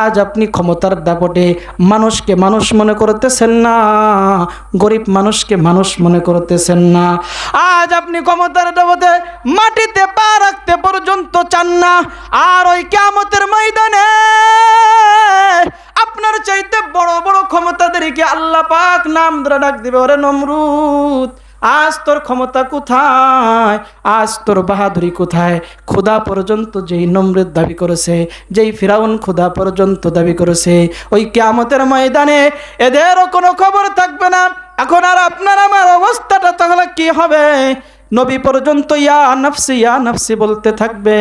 আজ আপনি ক্ষমতার দাপটে মানুষকে মানুষ মনে করতেছেন না, গরিব মানুষকে মানুষ মনে করতেছেন না। আজ আপনি ক্ষমতার দাপটে মাটিতে পা রাখতে পর্যন্ত চান না, আর ওই কেমতের ময়দানে আপনার চাইতে বড় বড় ক্ষমতাদেরকে আল্লাহ পাক নাম ধরে ডাক দিবে, ওরে নমরুদ। আজ তোর ক্ষমতা কোথায়? আজ তোর বাহাদুরি কোথায়? খোদা পর্যন্ত যেই নম্রের দাবি করেছে, যেই ফিরাউন খোদা পর্যন্ত দাবি করেছে, ওই কেয়ামতের ময়দানে এদেরও কোনো খবর থাকবে না। এখন আর আপনার আমার অবস্থাটা তাহলে কি হবে? নবী পর্যন্ত, ইয়া নফসি ইয়া নফসি বলতে থাকবে।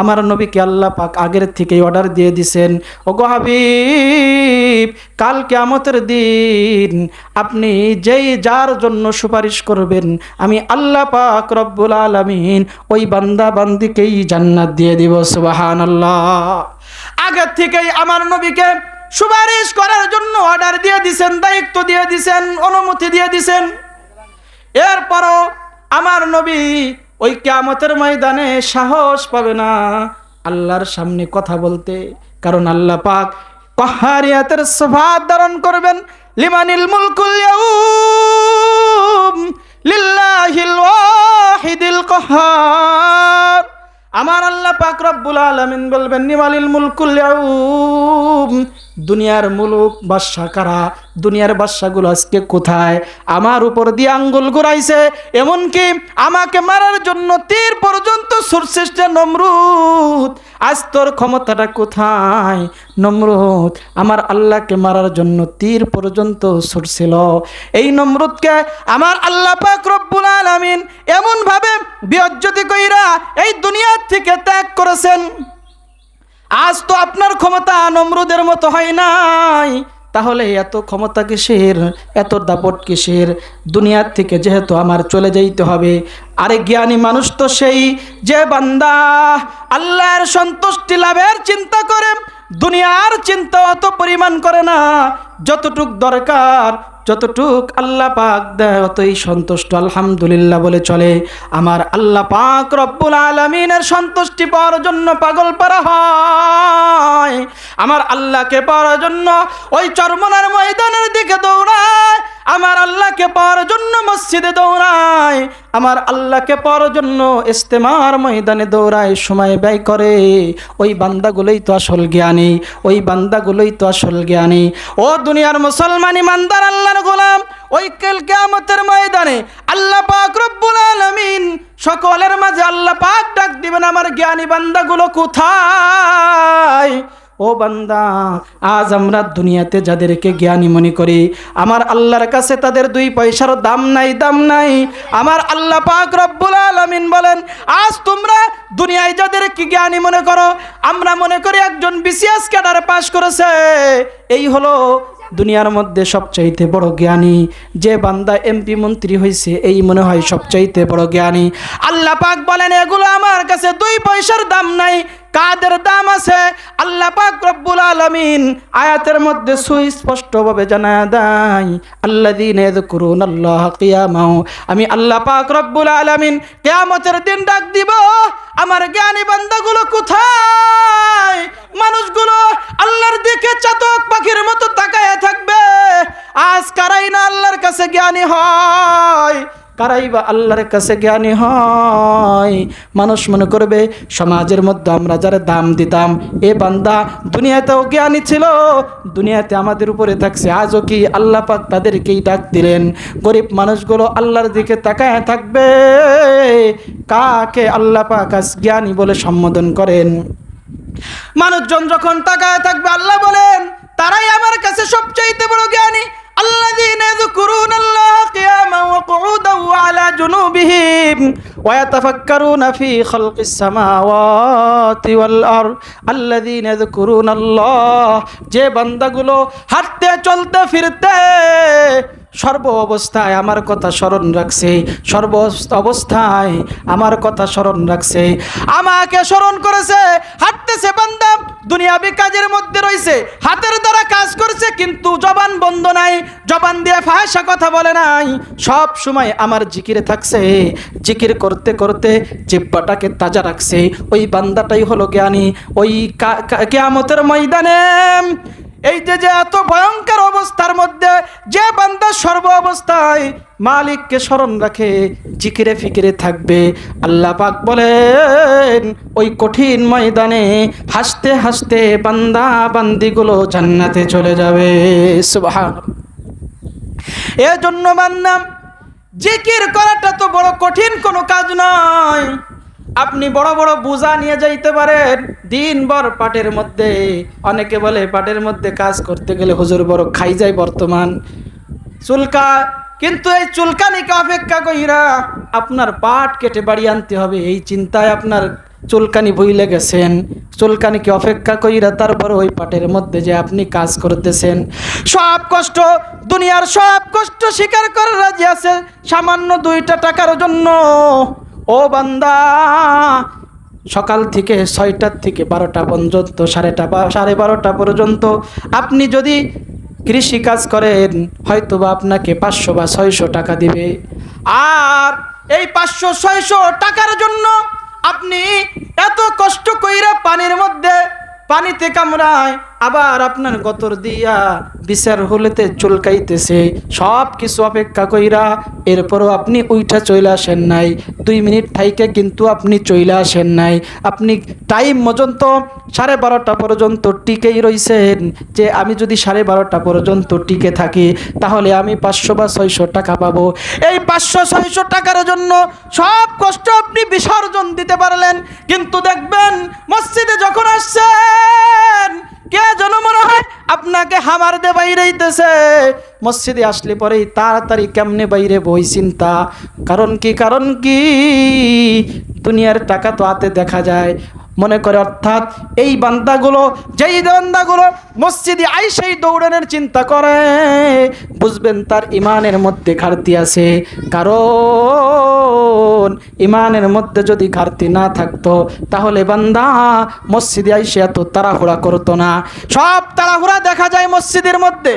আমার নবীকে আল্লাহ পাক আগের থেকেই অর্ডার দিয়ে দিছেন। ও হাবিব, কাল কেয়ামতের দিন আপনি যেই যার জন্য সুপারিশ করবেন, আমি আল্লাহ পাক রব্বুল আলমিন ওই বান্দা বান্দিকেই জান্নাত দিয়ে দিব সুবাহান আল্লাহ আগের থেকেই আমার নবীকে সুপারিশ করার জন্য অর্ডার দিয়ে দিছেন, দায়িত্ব দিয়ে দিছেন, অনুমতি দিয়ে দিছেন। এরপরও নবী, ওই কেয়ামতের ময়দানে সাহস পাবে না। আল্লাহর সামনে কথা বলতে, কারণ আল্লাহ পাক কহারিয়াতের সভাত ধারণ করবেন। লিমানিল মুলকুল লিল্লাহিল ওয়াহিদিল কহার। আমার আল্লাহ পাক রব্বুল আলামিন বলবেন নিমালিল মুলকুল দুনিয়ার মুলুক বাদশা কারা? দুনিয়ার বাদশাগুলো আজকে কোথায়? আমার উপর দিয়ে আঙ্গুল ঘুরাইছে, এমনকি আমাকে মারার জন্য তীর পর্যন্ত সুরসৃষ্ট নমরুদ, আজ তোর ক্ষমতাটা কোথায়? নমরুদ, আমার আল্লাহকে মারার জন্য তীর পর্যন্ত ছুটছিল এই নমরুদকে আমার আল্লাহ পাক রব্বুল আলামিন এমনভাবে বিয়জ্জতি কইরা এই দুনিয়ার থেকে ত্যাগ করেছেন। আজ তো আপনার ক্ষমতা নমরুদের মতো হয় নাই। তাহলে এত ক্ষমতা কিসের? এত দাপট কিসের? দুনিয়ার থেকে যেহেতু আমার চলে যাইতে হবে, আরে জ্ঞানী মানুষ তো সেই যে বান্দা আল্লাহর সন্তুষ্টি লাভের চিন্তা করে, দুনিয়ার চিন্তা অত পরিমাণ করে না, যতটুক দরকার যতটুক আল্লাহ পাক দেয়, অতই সন্তুষ্ট। আলহামদুলিল্লাহ বলে চলে, আমার আল্লাহ পাক রব্বুল আলমিনের সন্তুষ্টি পাওয়ার জন্য পাগল পারা হয়। আমার আল্লাহকে পাওয়ার জন্য ওই চরমনার ময়দানের দিকে দৌড়ায়। আমার আল্লাহকে পাওয়ার জন্য মসজিদে দৌড়ায়, আমার আল্লাহকে পাওয়ার জন্য ইস্তেমার ময়দানে দৌড়ায়, সময় ব্যয় করে। ওই বান্দাগুলোই তো আসল জ্ঞানী, ওই বান্দাগুলোই তো আসল জ্ঞানী। ও দুনিয়ার মুসলমান ইমানদার, আল্লাহর গোলাম, ওই কেল কেয়ামতের ময়দানে আল্লাহ পাক রব্বুল আলামিন সকলের মাঝে আল্লাহ পাক ডাক দিবেন, আমার জ্ঞানী বান্দাগুলো কোথায়? ও বান্দা, আজ আমরা দুনিয়াতে যাদেরকে জ্ঞানী মনে করি, আমার আল্লাহর কাছে তাদের দুই পয়সার দাম নাই দাম নাই। আমার আল্লাহ পাক রব্বুল আলামিন বলেন, আজ তোমরা দুনিয়ায় যাদেরকে জ্ঞানী মনে করো, আমরা মনে করি একজন বিসিএস ক্যাডারে পাশ করেছে। এই হলো দুনিয়ার মধ্যে সবচাইতে বড় জ্ঞানী। যে বান্দা এমপি মন্ত্রী হয়েছে এই মনে হয় সবচাইতে বড় জ্ঞানী। আল্লাহ পাক বলেন, এগুলো আমার কাছে দুই পয়সার দাম নাই কাদের দাম আছে? আল্লাহ পাক রব্বুল আলামিন আয়াতের মধ্যে সুস্পষ্টভাবে জানা দেয়, আল্লাযীনা ইয়াযকুরুন আল্লাহ কিয়ামাও আমি আল্লাহ পাক রব্বুল আলামিন কিয়ামতের দিন ডাক দিব, আমার জ্ঞানী বান্দাগুলো কোথায়? মানুষগুলো আল্লাহর দিকে চাতক পাখির মতো তাকায় থাকবে। আজ কারাই না আল্লাহর কাছে জ্ঞানী হয়। কারাই বা আল্লাহর কাছে জ্ঞানী হয়। মানুষ মনে করবে, সমাজের মধ্যে আমরা যারা দাম দিতাম, এ বান্দা দুনিয়াতেও জ্ঞানী ছিল, দুনিয়াতে আমাদের উপরে থাকছে। আজও কি আল্লাহ পাক তাদেরকেই ডাক দিলেন? গরিব মানুষগুলো আল্লাহর দিকে তাকায় থাকবে। কাকে আল্লাহ পাক আজ জ্ঞানী বলে সম্বোধন করেন? মানুষজন যখন তাকায় থাকবে, আল্লাহ বলেন, তারাই আমার কাছে সবচাইতে বড় জ্ঞানী। আল্লাহ ويتفكرون في خلق السماوات والأرض الذين يذكرون الله যে বান্দাগুলো হাঁটতে চলতে ফিরতে সর্ব অবস্থায় আমার কথা স্মরণ রাখছে, সর্ব অবস্থায় আমার কথা স্মরণ রাখছে। আমাকে স্মরণ করেছে, হাঁটতেছে বান্দা, দুনিয়াবি কাজের মধ্যে রয়েছে। হাতের দ্বারা কাজ করছে, কিন্তু জবান বন্ধ নাই, জবান দিয়ে ফাঁসা কথা বলে নাই। সব সময় আমার জিকিরে থাকছে, জিকির করতে করতে জিব্বাটাকে তাজা রাখছে। ওই বান্দাটাই হলো জ্ঞানী। ওই কেয়ামতের ময়দানে, এই যে যে এত ভয়ঙ্কর অবস্থার মধ্যে যে বান্দা সর্ব অবস্থায় মালিককে স্মরণ রাখে, জিকিরে ফিকিরে থাকবে। আল্লাহ পাক বলেন, ওই কঠিন ময়দানে হাসতে হাসতে বান্দা বান্দিগুলো জান্নাতে চলে যাবে। এজন্য বান্দাম জিকির করাটা তো বড় কঠিন কোনো কাজ নয়। আপনি বড় বড় বোঝা নিয়ে যাইতে পারেন। দিনভর পাটের মধ্যে, অনেকে বলে পাটের মধ্যে কাজ করতে গেলে হুজুর বড় খাই যায় বর্তমান। চুলকা, কিন্তু এই চুলকানিকে অপেক্ষা কইরা আপনার পাট কেটে বাড়ি আনতে হবে, এই চিন্তায় আপনার চুলকানি ভুইলে গেছেন। চুলকানিকে অপেক্ষা কইরা তারপর ওই পাটের মধ্যে যে আপনি কাজ করতেছেন। সব কষ্ট, দুনিয়ার সব কষ্ট স্বীকার করে রাজি আছে, সামান্য দুইটা টাকার জন্য। ও বান্দা, সকাল থেকে ছয়টার থেকে বারোটা পর্যন্ত, সাড়েটা বা, সাড়ে বারোটা পর্যন্ত আপনি যদি কৃষি কাজ করেন হয়তো বা আপনাকে পাঁচশো বা ছয়শো টাকা দিবে। আর এই পাঁচশো, ছয়শো টাকার জন্য আপনি এত কষ্ট কইরা পানির মধ্যে পানিতে কামড়ায় আবার আপনার গতর দিয়া বিচার হলেতে চুলকাইতেছে। সব কিছু অপেক্ষা কইরা এরপরও আপনি ওইটা চলে আসেন নাই। দুই মিনিট থাইকে কিন্তু আপনি চলে আসেন নাই। আপনি টাইম পর্যন্ত সাড়ে বারোটা পর্যন্ত টিকেই রইছেন। যে আমি যদি সাড়ে বারোটা পর্যন্ত টিকে থাকি, তাহলে আমি পাঁচশো বা ছয়শো টাকা পাবো। এই পাঁচশো, ছয়শো টাকার জন্য সব কষ্ট আপনি বিসর্জন দিতে পারলেন। কিন্তু দেখবেন, মসজিদে যখন আসছেন কে যেন মনে হয় আপনাকে হামার দে বাইরে হইতেছে মসজিদে আসলে পরেই তাড়াতাড়ি কেমনে বাইরে বই চিন্তা? কারণ কি কারণ কি? দুনিয়ার টাকা তো হাতে দেখা যায়। মনে করে অর্থাৎ এই বান্দাগুলো, যেই বান্দাগুলো মসজিদে আইসেই দৌড়ানোর চিন্তা করে, বুঝবেন তার ইমানের মধ্যে ঘাটতি আছে। কারণ ইমানের মধ্যে যদি ঘাটতি না থাকতো, তাহলে বান্দা মসজিদে আইসে এত তাড়াহুড়া করতো না। সব তাড়াহুড়া দেখা যায় মসজিদের মধ্যে।